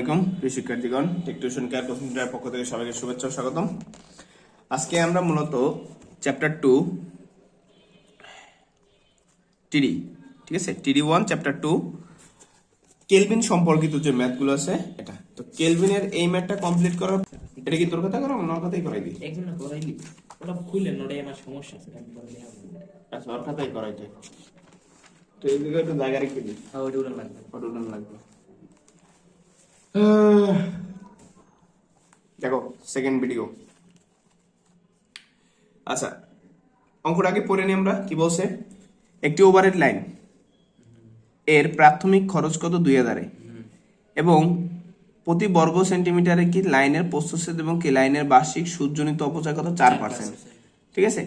প্রিয় শিক্ষার্থীগণ টেকটিউশন care coaching সেন্টারের পক্ষ থেকে সবাইকে শুভেচ্ছা ও স্বাগতম। আজকে আমরা মূলত চ্যাপ্টার টু টিডি ঠিক আছে? টিডি ওয়ান চ্যাপ্টার টু কেলভিন সম্পর্কিত যে ম্যাথগুলো আছে এটা। তো কেলভিনের এই ম্যাথটা কমপ্লিট করার এটা কি তোর কথা করো আমার কথাই করাই দিই? একজন না করাইলি ওটা খুললেন ওটাই আমার সমস্যা আছে আচ্ছা ওর কথাই করাই দে তো এই দিকে একটু জায়গা রেখে দিই। হ্যাঁ ওটা উড়ান লাগবে। পটুলান লাগবে। আহ, দেখো সেকেন্ড ভিডিও আচ্ছা অঙ্কটা আগে পড়ে নিই আমরা, কি বলছে? একটি ওভারহেড লাইন এর প্রাথমিক খরচ কত? দুই হাজারে। এবং প্রতি বর্গ সেন্টিমিটারে কি লাইনের প্রস্তুচ্ছেদ এবং কি লাইনের বার্ষিক সুদজনিত অপচয় কত? চার পার্সেন্ট ঠিক আছে?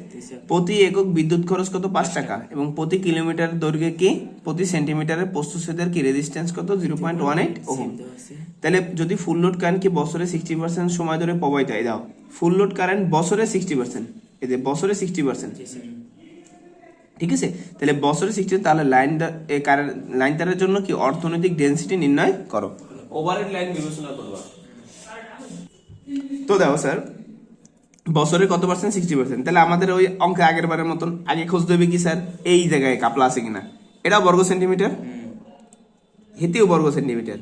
প্রতি একক বিদ্যুৎ খরচ কত? পাঁচ টাকা। এবং প্রতি কিলোমিটার দৈর্ঘ্যে কি? প্রতি সেন্টিমিটারের প্রস্তুচ্ছেদের কি? রেজিস্ট্যান্স কত? Zero point one eight ohm. তাহলে যদি ফুল লোড কারেন্ট কি বছরে সিক্সটি পার্সেন্ট সময় ধরে প্রবাহিত হয়? দাও। ফুল লোড কারেন্ট বছরে সিক্সটি পার্সেন্ট এই যে বছরে সিক্সটি পার্সেন্ট ঠিক আছে? তাহলে বছরে সিক্সটি তাহলে লাইন কারেন্ট লাইন তারের জন্য কি অর্থনৈতিক ডেন্সিটি নির্ণয় করো। ওভারহেড লাইন বিবেচনা করবা। তো দেখো স্যার বছরে কত পার্সেন্ট সিক্সটি পার্সেন্ট তাহলে আমাদের ওই অঙ্কে আগের বারের মতন আগে খোঁজ দেবে কি স্যার? এই জায়গায় কাপলা আছে কিনা? এটাও বর্গ সেন্টিমিটার হেতেও বর্গ সেন্টিমিটার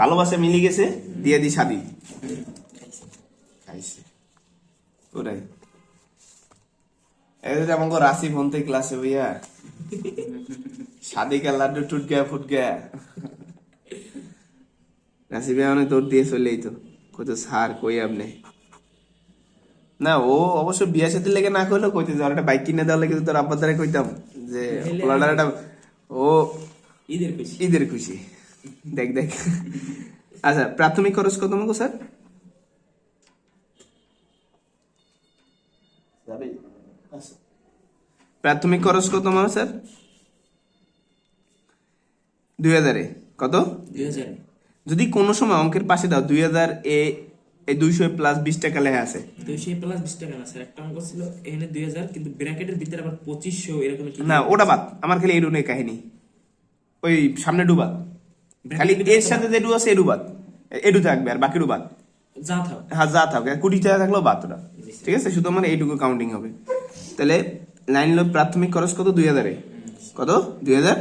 ভালোবাসা মিলে গেছে দিয়ে দি সাদি। ওটাই। এটা আমাকে রাশি ফোনতে ক্লাসে ভাইয়া সাদি গেল লাড্ডু টুট গা ফুট রাশি ভাইয়া অনেক দৌড় দিয়ে চলেই তো। কত সার কই আপনি? না ও অবশ্য বিয়া সাথে লেগে না কইলো কইতে যে একটা বাইক কিনে দেওয়া লেগে তোর আব্বার দ্বারা কইতাম যে পোলাটার একটা ও ঈদের খুশি। ঈদের খুশি। দেখ দেখ। আচ্ছা প্রাথমিক খরচ কত মতো স্যার? প্রাথমিক খরচ কত মানে স্যার? দুই হাজারে। কত? দুই হাজার। যদি কোনো সময় অঙ্কের পাশে দাও দুই হাজার এ এই দুইশো প্লাস বিশ টাকা লেখা আছে। দুইশো প্লাস বিশ টাকা একটা অঙ্ক ছিল এখানে দুই হাজার কিন্তু ব্র্যাকেটের ভিতরে আবার পঁচিশশো এরকম না ওটা বাদ। আমার খালি এই রুনের কাহিনী। ওই সামনে ডুবাদ খালি এর সাথে যে ডু আছে এডু বাদ। এডু থাকবে আর বাকি বাদ। যা থাক। হ্যাঁ যা থাকবে কোটি টাকা থাকলেও বাদ ওটা। ঠিক আছে? শুধু আমার এইটুকু কাউন্টিং হবে। তাহলে লাইন হলো প্রাথমিক খরচ কত? দুই হাজারে। কত? দুই হাজার?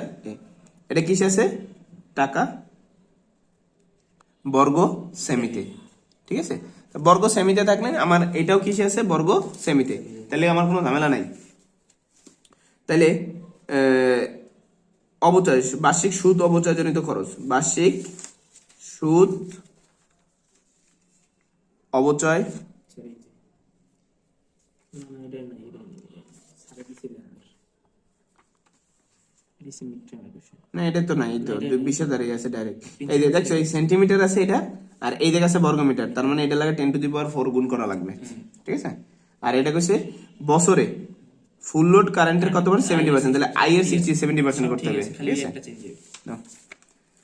এটা কিসে আছে? টাকা? বর্গ সেমিতে। ঠিক আছে? বর্গ সেমিতে থাকলে আমার এটাও কিসে আছে? বর্গ সেমিতে। তাহলে আমার কোনো ঝামেলা নাই। তাহলে অবচয়, বার্ষিক সুদ অবচয়জনিত খরচ। বার্ষিক সুদ অবচয় না এটা তো নাই তো, বিশে দাঁড়িয়ে আছে ডাইরেক্ট এই দেখছ, এই সেন্টিমিটার আছে এটা? আর এই জায়গা আছে বর্গমিটার তার মানে এটা লাগে ten to the power four গুণ করা লাগবে। ঠিক আছে? আর এটা কইছে বছরে ফুল লোড কারেন্টের কত পার্সেন্ট সেভেন্টি পার্সেন্ট তাহলে আই এর সিক্সটি সেভেন্টি পার্সেন্ট করতে হবে। ঠিক আছে।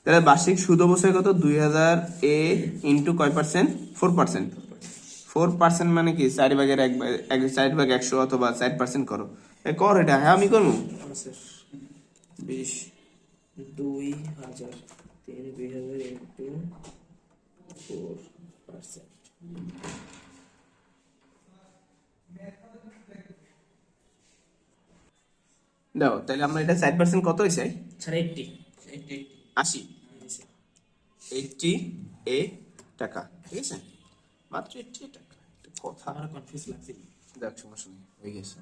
তাহলে বার্ষিক সুদ অবশ্যই কত? দুই হাজার এ ইন্টু কয় percent four percent four percent মানে কি? চার ভাগের এক ভাগ- চার ভাগ একশো অথবা চার পার্সেন্ট করো। কর এটা হ্যাঁ আমি করব। বিশ দুই হাজার তিন দুই হাজার ফোর পার্সেন্ট। দাও তাহলে আমরা এটা চার পার্সেন্ট কত হয়েছে স্যার এইটটি আশি। এইটটি এ টাকা ঠিক আছে? মাত্র এইটটি টাকা। কথা। আমার কনফিউজ লাগছে। দেখ সমস্যা নেই হয়ে গেছে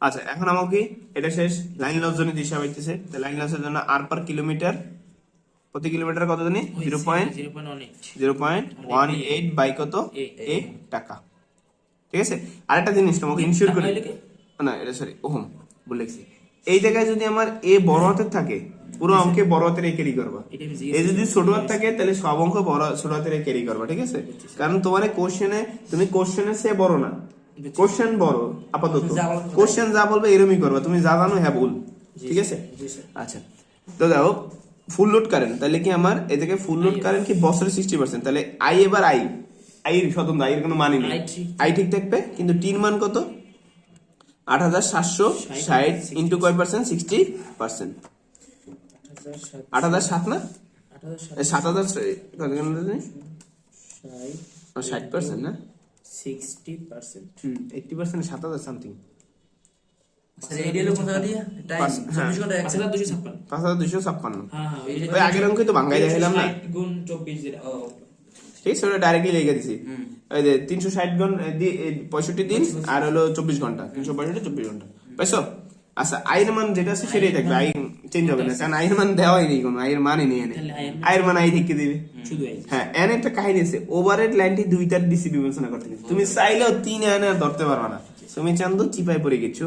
আচ্ছা এখন আমাকে এটা শেষ লাইন লস জনিত হিসাব হইতেছে। তো লাইন লসের জন্য আর পার কিলোমিটার প্রতি কিলোমিটার কত জানি? Zero point zero point one eight. By কত? এ। এ টাকা। ঠিক আছে? আরেকটা জিনিস তোমাকে ইনশিওর করে? না এটা সরি ওহম বলেছি এই জায়গায় যদি আমার এ বড় হাতের থাকে পুরো অঙ্কে বড় হাতের এ ক্যারি করবা। জিজ্ঞেস যদি ছোট হাত থাকে তাহলে সব অঙ্ক বড় ছোট হাতের ক্যারি করবা ঠিক আছে? কারণ তোমার কোশ্চেনে তুমি কোশ্চেনে সে বড় না। কোশ্চেন বড় আপাতত। কোশ্চেন যা বলবে এরমই করবা। তুমি যা জানো হ্যাঁ ভুল। ঠিক আছে? আচ্ছা। তো দেখো ফুল লোড কারেন্ট তাহলে কি আমার এ থেকে ফুল লোড কারেন্ট কি বছরে সিক্সটি পার্সেন্ট তাহলে আই এবার আই আই স্বতন্ত্র আই এর কোনো মানি নেই। আই ঠিক থাকবে। কিন্তু টিন মান কত? আট হাজার সাতশো ষাট ইন্টু কয় পার্সেন্ট সিক্সটি পার্সেন্ট আট হাজার সাত না? সাত। হাজার ষাট পার্সেন্ট না? সিক্সটি পার্সেন্ট হুম এইটটি পার্সেন্ট সাত হাজার সামথিং স্যার এই ডিএল কোথা দিয়ে টাইম পাঁচ-। 24 ঘণ্টা পাঁচ হাজার দুশো ছাপ্পান্ন। পাঁচ হাজার দুইশো ছাপ্পান্ন। ওই আগের অঙ্কই তো ভাঙ্গাই দেখাইলাম না। গুণ চব্বিশ ঠিক আছে ওটা ডাইরেক্টলি লিখে দিছি। ওই যে তিনশো ষাট ঘন পঁয়ষট্টি দিন আর হলো চব্বিশ ঘণ্টা। তিনশো পঁয়ষট্টি চব্বিশ ঘণ্টা। পাইছো? আচ্ছা আয়ের মান যেটা আছে সেটাই থাকবে। আই চেঞ্জ হবে না কারণ আয়ের মান দেওয়াই নেই কোনো আয়ের মানই নেই এনে। আয়ের মান- আই থেকে দিবে। হ্যাঁ এনে একটা কাহিনী আছে ওভারেড লাইনটি দুইটার ডিসি বিবেচনা করতে তুমি চাইলেও তিন এনে আর ধরতে পারবে না। তুমি চান্দু চিপাই পড়ে গেছো?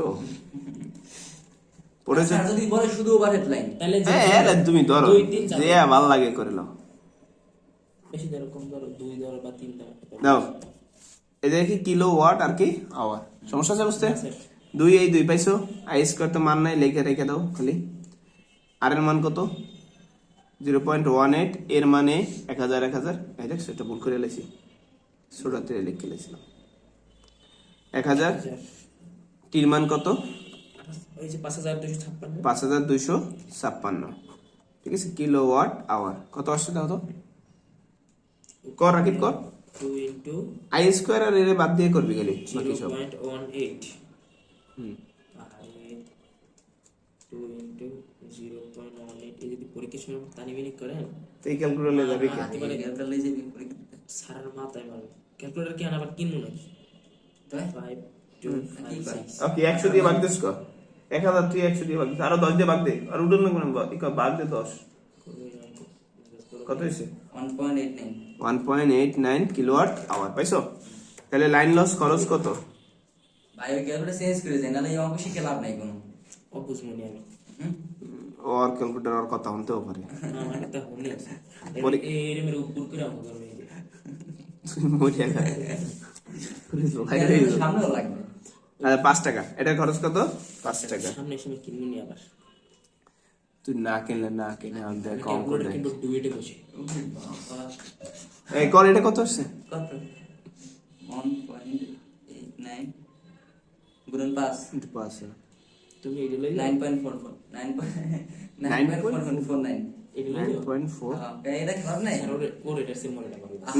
পড়েছে? স্যার যদি বলে শুধু ওভার হেডলাইন তাহলে হ্যাঁ তুমি ধরো। দুই, তিন, চার। যে ভালো লাগে করে নাও বেশি ধরো কম ধরো দুই ধরো বা তিন ধরো। দাও এদের কি কিলো ওয়াট আর কি আওয়ার সমস্যা আছে বুঝতে? দুই এই দুই পাইছো। আই স্কোয়ার তো মান নাই লেখে রেখে দাও খালি। আর এর মান কত? জিরো পয়েন্ট ওয়ান এইট এর মানে এক হাজার এক হাজার। সেটা ভুল করে লেছি। ছোটাতে লিখে লেছিলাম। এক হাজার। টির মান কত? পাঁচ হাজার দুইশো ছাপ্পান্ন। ঠিক আছে? Kilowatt hour. কত আসছে দাও তো? কর রাকিব কর। আই স্কোয়ার আর এর বাদ দিয়ে করবি গেলি বাকি সব। হুম। ক্যালকুলেটর যাবে কি আবার কিনবো নাকি? ওকে একশো দিয়ে ভাগ দিস এক হাজার তুই একশো দিয়ে ভাগ দিস আরও দশ দিয়ে ভাগ দে। আর উঠুন না কোনো ভাগ দে দশ। কত হয়েছে? One point eight nine kilowatt hour পাইছো? তাহলে লাইন লস খরচ কত? ভাই ওই ক্যালকুলেটর চেঞ্জ করে দেন নাহলে এই অঙ্ক শিখে লাভ নাই কোনো আমি? ওর ক্যালকুলেটর ওর কথা শুনতেও পারে। উপর করে মরিয়া গা। ক্যালকুলেটর সামনেও লাগবে। পাঁচ টাকা। এটার খরচ কত? পাঁচ টাকা। সামনে এসে কিনবো নি আবার। তুই না কিনলে না কিনে আমি কম করে। কিন্তু ডুয়েটে বসে। এই কর এটা কত হচ্ছে কত? 1.89 গুণন 5 কিন্তু তুমি এটা লই 9.44 9.49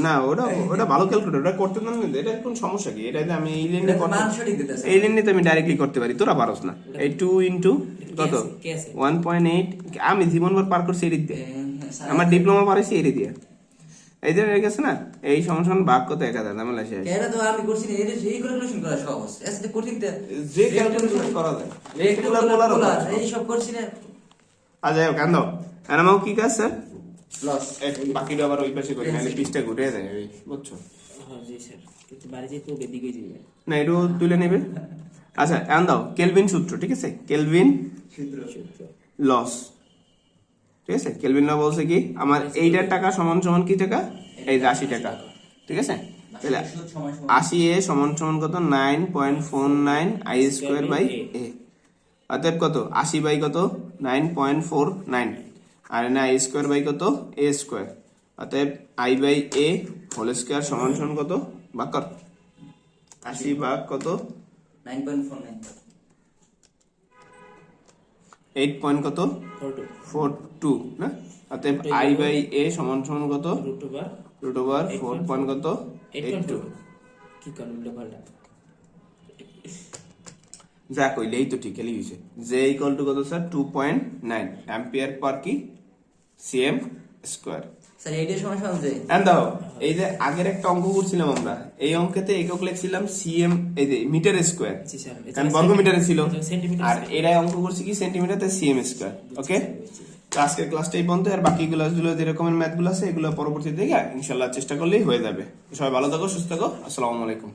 না মনে ওটা ওটা ভালো ক্যালকুলেটর ওটা করতে না এটা কোন সমস্যা কি? এটা আমি এই লাইনে এটা করতে মান সঠিক দিতেছে। এই লাইনে তো আমি ডাইরেক্টলি করতে পারি তোরা পারস না। এই টু ইন্টু কত? ওয়ান পয়েন্ট এইট আমি জীবনভর পার করছি এর দিয়ে। আমার ডিপ্লোমা পারেছি এর দিয়ে। এই যে হয়ে গেছে না এই সমস্যা ভাগ কত? এক ঝামেলা শেষ। এটা তো আমি করছি না এটা সেই ক্যালকুলেশন করা সহজ। এসে কঠিন যে ক্যালকুলেশন করা যায়। পোলার এই সব করছি না। যাই হোক কান্দ আমাকে কি কাজ স্যার? লস বাকিটা আবার ওই পাশে করি নাহলে পিসটা ঘুরে যায় বুঝছ? হ্যাঁ না একটু তুলে নেবে? আচ্ছা এখন দাও কেলভিন সূত্র ঠিক আছে? কেলভিন লস ঠিক আছে? কেলভিন ল বলছে কি আমার এইটার টাকা সমান সমান কি টাকা? এই যে আশি টাকা ঠিক আছে? তাহলে আশি এ সমান সমান কত? Nine point four nine I square by A অতএব কত? আশি বাই কত? Nine point four nine. আর এনে আই স্কোয়ার বাই কত? এ স্কোয়ার অতএব I by A whole square সমান সমান কত? কর আশি ভাগ কত? 9.49 এইট পয়েন্ট কত? ফোর টু না? অতএব আই বাই এ সমান সমান কত? রুট ওভার ফোর পয়েন্ট কত? এইট টু যা কইলে এই তো ঠিক এলি হয়েছে জে ইকুয়াল টু কত sir two point nine ampere per কি সিএম স্কোয়ার স্যার সময় সমান যে। এন্ড দাও এই যে আগের একটা অঙ্ক করছিলাম আমরা এই অঙ্কেতে একক লিখছিলাম সিএম এই যে মিটার স্কোয়ার জি স্যার কারণ বর্গ মিটারে ছিল। সেন্টিমিটার আর এরাই অঙ্ক করছি কি সেন্টিমিটারতে সিএম স্কোয়ার ওকে তো আজকের ক্লাসটা এই পর্যন্ত আর বাকি ক্লাসগুলো যে রকমের ম্যাথগুলো আছে এগুলো পরবর্তীতে দেখে ইনশাল্লাহ চেষ্টা করলেই হয়ে যাবে। সবাই ভালো থাকো সুস্থ থাকো আসসালামু আলাইকুম।